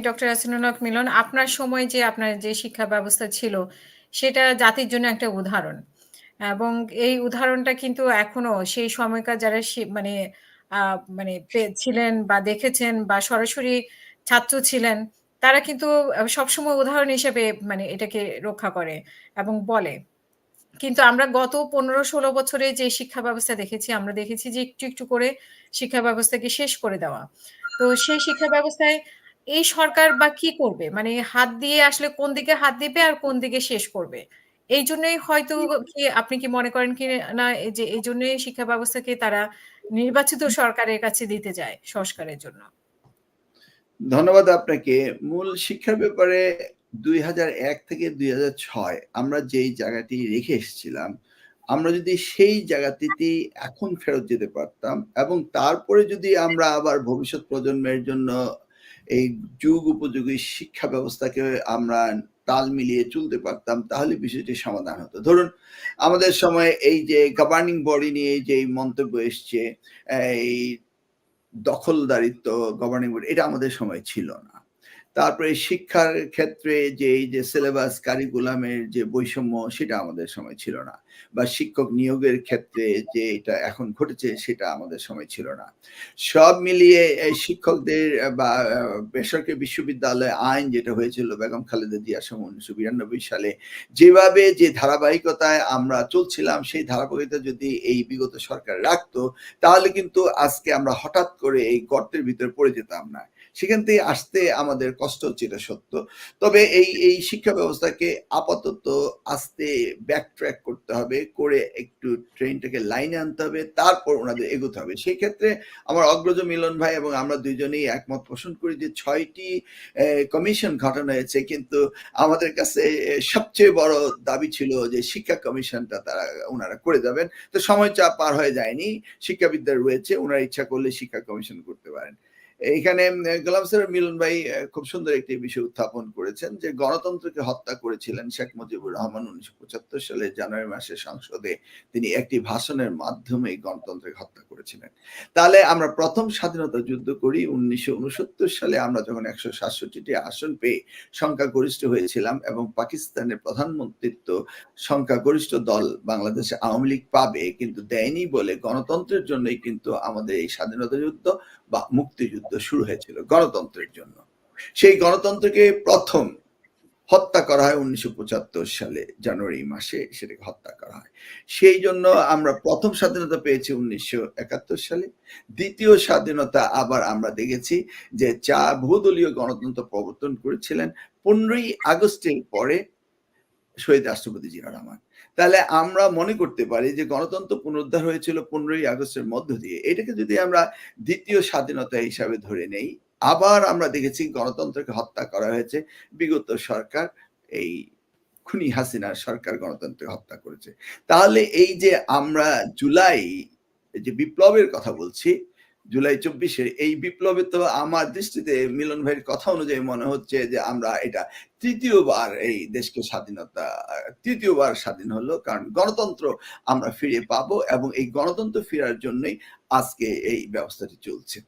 Doctor মিলন, আপনার সময় যে আপনার যে শিক্ষা ব্যবস্থা ছিল, সেটা জাতির জন্য একটা উদাহরণ। এবং এই উদাহরণটা কিন্তু এখনও সেই সময়কার যারা মানে মানে ছিলেন বা দেখেছেন বা সরাসরি ছাত্র ছিলেন, তারা কিন্তু সবসময় উদাহরণ হিসেবে মানে এটাকে রক্ষা করে এবং বলে। কিন্তু আমরা গত ১৫-১৬ বছরে যে শিক্ষা ব্যবস্থা দেখেছি, আমরা দেখেছি যে একটু, একটু করে শিক্ষা ব্যবস্থাকে শেষ করে দেওয়া। তো সেই শিক্ষা ব্যবস্থায় এই সরকার বা কি করবে? মানে হাত দিয়ে আসলে কোন দিকে হাত দিবে আর কোন দিকে শেষ করবে? এই জন্যই হয়তো কি আপনি কি মনে করেন কি না যে এই যে এইজন্যই শিক্ষা ব্যবস্থাকে তারা নির্বাচিত সরকারের কাছে দিতে যায় সংস্কারের জন্য? ধন্যবাদ আপনাকে। মূল শিক্ষার ব্যাপারে ২০০১ থেকে ২০০৬ আমরা যেই জায়গাটি রেখে এসেছিলাম, আমরা যদি সেই জায়গাটিতে এখন ফেরত যেতে পারতাম এবং তারপরে যদি আমরা আবার ভবিষ্যৎ প্রজন্মের জন্য এই যুগ উপযোগী শিক্ষা ব্যবস্থাকে আমরা তাল মিলিয়ে চলতে পারতাম, তাহলে বিষয়টি সমাধান হতো। ধরুন, আমাদের সময় এই যে গভর্নিং বডি নিয়ে যে মন্তব্য এসছে, এই দখলদারিত্ব গভর্নিং বডি এটা আমাদের সময় ছিল না। তারপরে শিক্ষার ক্ষেত্রে যে এই যে সিলেবাস কারিকুলামের যে বৈষম্য সেটা আমাদের সময় ছিল না। বা শিক্ষক নিয়োগের ক্ষেত্রে যে এটা এখন ঘটেছে সেটা আমাদের সময় ছিল না। সব মিলিয়ে শিক্ষকদের বা বেসরকারি বিশ্ববিদ্যালয় আইন যেটা হয়েছিল বেগম খালেদা জিয়ার সময় ১৯৯২ সালে, যেভাবে যে ধারাবাহিকতায় আমরা চলছিলাম সেই ধারাবাহিকতা যদি এই বিগত সরকার রাখতো, তাহলে কিন্তু আজকে আমরা হঠাৎ করে এই গর্তের ভিতরে পড়ে যেতাম না। সেখান থেকে আসতে আমাদের কষ্ট হচ্ছে এটা সত্য। তবে এই, এই শিক্ষা ব্যবস্থাকে আপাতত আস্তে ব্যাক ট্র্যাক করতে হবে। করে একটু ট্রেনটাকে লাইনে আনতে হবে। তারপর উনাদের এগোতে হবে। সেক্ষেত্রে আমার অগ্রজ মিলন ভাই এবং আমরা ২ জনেই একমত পোষণ করি যে ৬ টি অ্যা কমিশন ঘটানো হয়েছে। কিন্তু আমাদের কাছে সবচেয়ে বড় দাবি ছিল যে শিক্ষা কমিশনটা তারা ওনারা করে যাবেন। তো সময় চাপ পার হয়ে যায়নি। শিক্ষাবিদরা রয়েছে। উনারা ইচ্ছা করলে শিক্ষা কমিশন করতে পারেন। গোলামসের গোলাম মিলন ভাই খুব সুন্দর একটি বিষয় উত্থাপন করেছেন যে গণতন্ত্রকে হত্যা করেছিলেন শেখ মুজিবুর রহমান ১৯৭৫ সালে জানুয়ারি মাসে সংসদে তিনি একটি ভাষণের মাধ্যমে গণতন্ত্রকে হত্যা করেছিলেন। তাহলে আমরা ১ম স্বাধীনতা যুদ্ধ করি ১৯৬৯ সালে আমরা যখন ১৬৭ টি আসন পেয়ে সংখ্যাগরিষ্ঠ হয়েছিলাম এবং পাকিস্তানের প্রধানমন্ত্রিত্ব সংখ্যাগরিষ্ঠ দল বাংলাদেশে আওয়ামী লীগ পাবে কিন্তু দেয়নি বলে গণতন্ত্রের জন্যই কিন্তু আমাদের এই স্বাধীনতা যুদ্ধ বা মুক্তিযুদ্ধ শুরু হয়েছিল গণতন্ত্রের জন্য। সেই গণতন্ত্রকে ১ম হত্যা করা হয় ১৯৭৫ সালে জানুয়ারি মাসে সেটাকে হত্যা করা হয়। সেই জন্য আমরা প্রথম স্বাধীনতা পেয়েছি ১৯৭১ সালে। দ্বিতীয় স্বাধীনতা আবার আমরা দেখেছি যে চা বহুদলীয় গণতন্ত্র প্রবর্তন করেছিলেন ১৫ই আগস্টের পরে শহীদ রাষ্ট্রপতি জিয়া রহমান। তাহলে আমরা মনে করতে পারি যে গণতন্ত্র পুনরুদ্ধার হয়েছিল ১৫ই আগস্টের মধ্য দিয়ে। এটাকে যদি আমরা দ্বিতীয় স্বাধীনতা হিসাবে ধরে নেই, আবার আমরা দেখেছি গণতন্ত্রকে হত্যা করা হয়েছে। বিগত সরকার এই খুনি হাসিনার সরকার গণতন্ত্রকে হত্যা করেছে। তাহলে এই যে আমরা জুলাই যে বিপ্লবের কথা বলছি, জুলাই ২৪ এর এই বিপ্লবে তো আমার দৃষ্টিতে মিলন ভাইয়ের কথা অনুযায়ী মনে হচ্ছে যে আমরা এটা তৃতীয়বার এই দেশকে স্বাধীনতা তৃতীয়বার স্বাধীন হলো। কারণ গণতন্ত্র আমরা ফিরে পাবো এবং এই গণতন্ত্র ফেরার জন্যই আজকে এই ব্যবস্থাটি চলছে।